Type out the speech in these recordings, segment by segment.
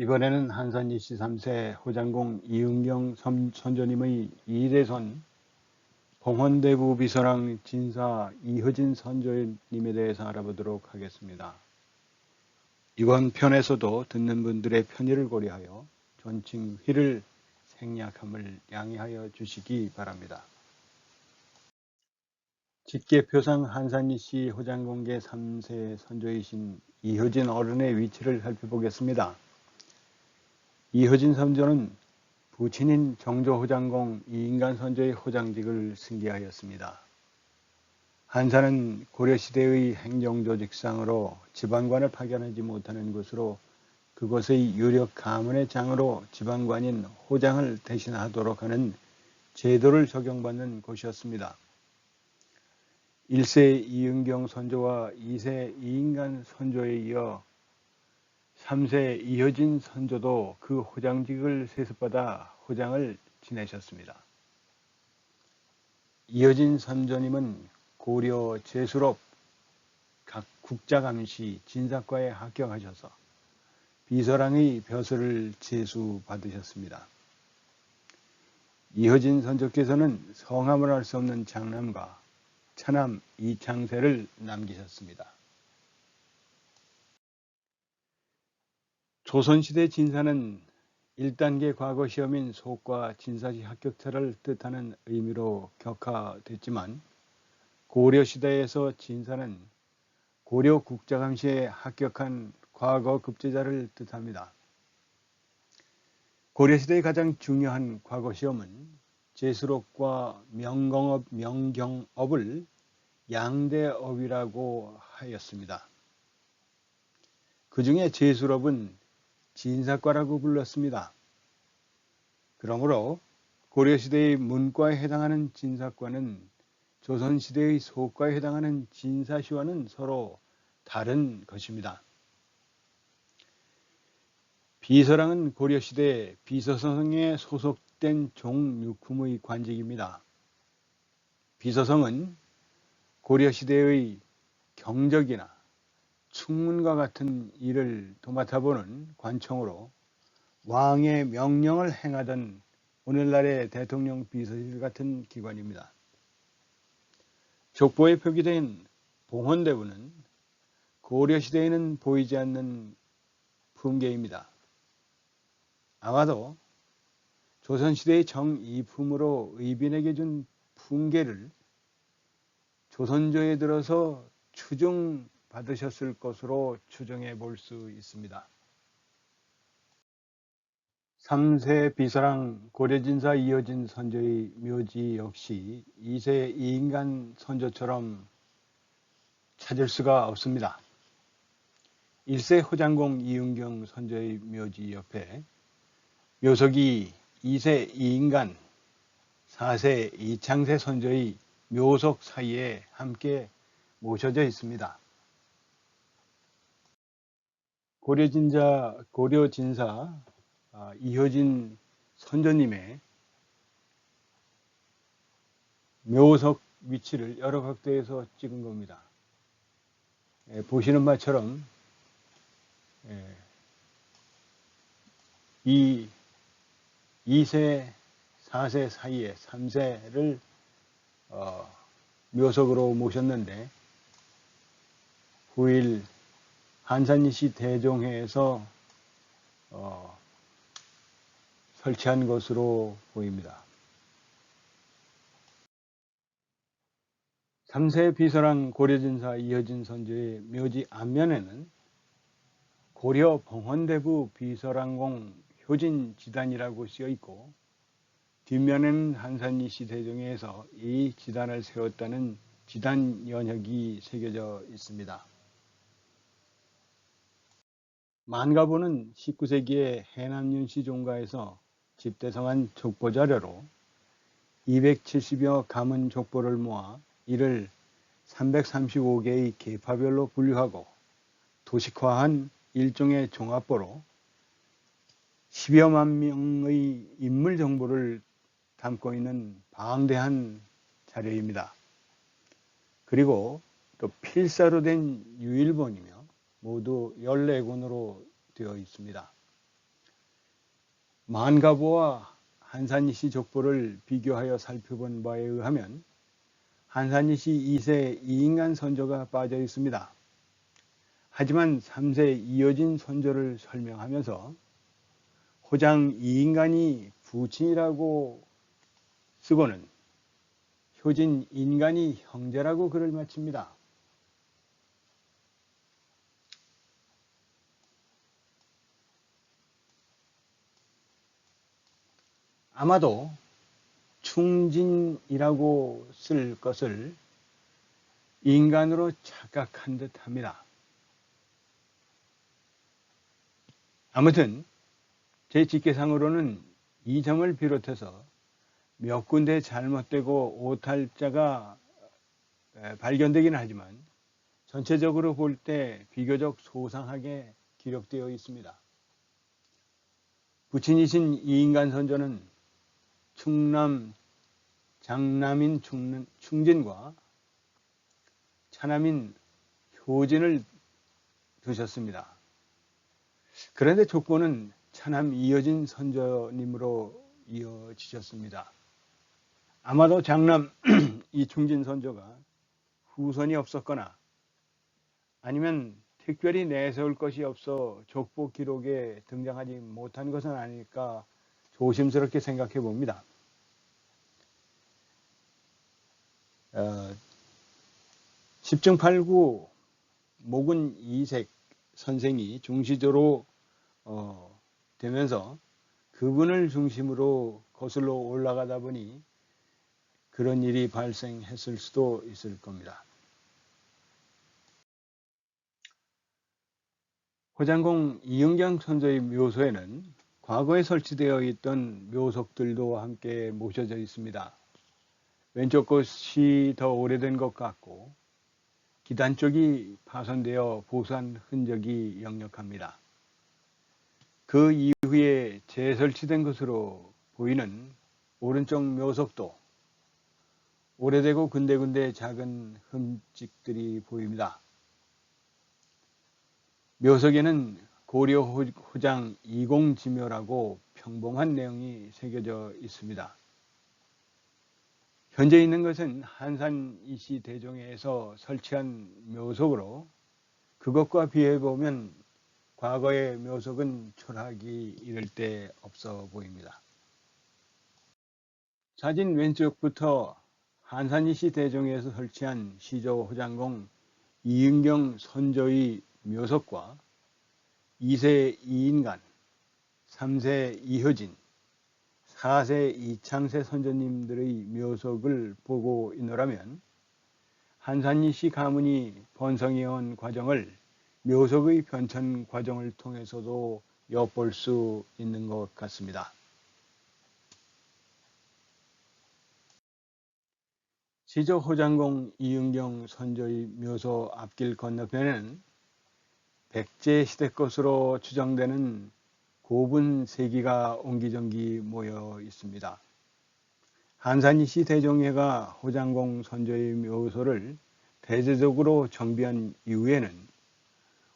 이번에는 한산 이씨 3세 호장공 이은경 선- 선조님의 이대손 봉헌대부 비서랑 진사 이효진 선조님에 대해서 알아보도록 하겠습니다. 이번 편에서도 듣는 분들의 편의를 고려하여 존칭 휘를 생략함을 양해하여 주시기 바랍니다. 직계표상 한산이 씨 호장공계 3세 선조이신 이효진 어른의 위치를 살펴보겠습니다. 이효진 선조는 부친인 정조호장공 이인간 선조의 호장직을 승계하였습니다. 한산은 고려시대의 행정조직상으로 지방관을 파견하지 못하는 곳으로 그곳의 유력 가문의 장으로 지방관인 호장을 대신하도록 하는 제도를 적용받는 곳이었습니다. 1세 이은경 선조와 2세 이인간 선조에 이어 3세 이효진 선조도 그 호장직을 세습받아 호장을 지내셨습니다. 이효진 선조님은 고려 제수롭 각 국자감시 진사과에 합격하셔서 비서랑의 벼슬을 제수받으셨습니다. 이효진 선조께서는 성함을 알 수 없는 장남과 차남 이창세를 남기셨습니다. 조선시대 진사는 1단계 과거 시험인 속과 진사시 합격자를 뜻하는 의미로 격화됐지만 고려시대에서 진사는 고려 국자감시에 합격한 과거 급제자를 뜻합니다. 고려시대의 가장 중요한 과거 시험은 제수록과 명경업, 명경업을 양대업이라고 하였습니다. 그 중에 제수업은 진사과라고 불렀습니다. 그러므로 고려시대의 문과에 해당하는 진사과는 조선시대의 소과에 해당하는 진사시와는 서로 다른 것입니다. 비서랑은 고려시대 비서성에 소속된 종육품의 관직입니다. 비서성은 고려시대의 경적이나 충문과 같은 일을 도맡아보는 관청으로 왕의 명령을 행하던 오늘날의 대통령 비서실 같은 기관입니다. 족보에 표기된 봉헌대부는 고려시대에는 보이지 않는 품계입니다. 아마도 조선시대의 정이품으로 의빈에게 준 품계를 조선조에 들어서 추종 받으셨을 것으로 추정해 볼 수 있습니다. 3세 비서랑 고려진사 이어진 선조의 묘지 역시 2세 이인간 선조처럼 찾을 수가 없습니다. 1세 호장공 이윤경 선조의 묘지 옆에 묘석이 2세 이인간, 4세 이창세 선조의 묘석 사이에 함께 모셔져 있습니다. 고려진자, 고려진사 아, 이효진 선조님의 묘석 위치를 여러 각도에서 찍은 겁니다. 예, 보시는 바처럼 예, 이 2세, 4세 사이에 3세를 어, 묘석으로 모셨는데 후일 한산이시 대종회에서 어, 설치한 것으로 보입니다. 3세 비서랑 고려진사 이효진 선조의 묘지 앞면에는 고려 봉헌대부 비서랑공 효진 지단이라고 쓰여 있고 뒷면에는 한산이시 대종회에서 이 지단을 세웠다는 지단 연혁이 새겨져 있습니다. 만가보는 19세기의 해남윤시 종가에서 집대성한 족보 자료로 270여 가문 족보를 모아 이를 335개의 계파별로 분류하고 도식화한 일종의 종합보로 10여만 명의 인물 정보를 담고 있는 방대한 자료입니다. 그리고 또 필사로 된 유일본이며 모두 14권으로 되어 있습니다. 만가보와 한산이시 족보를 비교하여 살펴본 바에 의하면 한산이시 2세 이인간 선조가 빠져 있습니다. 하지만 3세 이어진 선조를 설명하면서 호장 이인간이 부친이라고 쓰고는 효진 인간이 형제라고 글을 마칩니다. 아마도 충진이라고 쓸 것을 인간으로 착각한 듯 합니다. 아무튼 제 직계상으로는 이 점을 비롯해서 몇 군데 잘못되고 오탈자가 발견되긴 하지만 전체적으로 볼 때 비교적 소상하게 기록되어 있습니다. 부친이신 이인간 선조는 충남 장남인 충진과 차남인 효진을 두셨습니다. 그런데 조건은 차남 이어진 선조님으로 이어지셨습니다. 아마도 장남 이충진 선조가 후손이 없었거나 아니면 특별히 내세울 것이 없어 족보 기록에 등장하지 못한 것은 아닐까 조심스럽게 생각해 봅니다. 어, 10중 8구 목은 이색 선생이 중시조로 어, 되면서 그분을 중심으로 거슬러 올라가다 보니 그런 일이 발생했을 수도 있을 겁니다. 호장공 이영경 선조의 묘소에는 과거에 설치되어 있던 묘석들도 함께 모셔져 있습니다. 왼쪽 것이 더 오래된 것 같고 기단 쪽이 파손되어 보수한 흔적이 역력합니다. 그 이후에 재설치된 것으로 보이는 오른쪽 묘석도 오래되고 군데군데 작은 흠집들이 보입니다. 묘석에는 고려 호장 이공지묘라고 평범한 내용이 새겨져 있습니다. 현재 있는 것은 한산 이시 대종에서 설치한 묘석으로 그것과 비해 보면 과거의 묘석은 초락이 이를 데 없어 보입니다. 사진 왼쪽부터 한산이시 대종에서 설치한 시조 호장공 이은경 선조의 묘석과 2세 이인간, 3세 이효진, 4세 이창세 선조님들의 묘석을 보고 있노라면 한산이시 가문이 번성해온 과정을 묘석의 변천 과정을 통해서도 엿볼 수 있는 것 같습니다. 시조 호장공 이은경 선조의 묘소 앞길 건너편에는 백제 시대 것으로 추정되는 고분 세기가 옹기종기 모여 있습니다. 한산이시 대종회가 호장공 선조의 묘소를 대대적으로 정비한 이후에는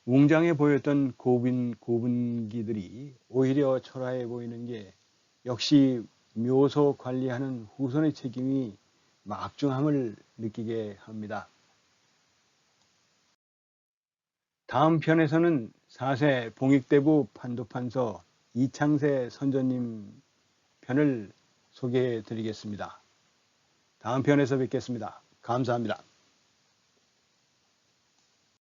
웅장해 보였던 고분, 고분기들이 오히려 초라해 보이는 게 역시 묘소 관리하는 후손의 책임이 막중함을 느끼게 합니다. 다음 편에서는 4세 봉익대부 판도판서 이창세 선조님 편을 소개해 드리겠습니다. 다음 편에서 뵙겠습니다. 감사합니다.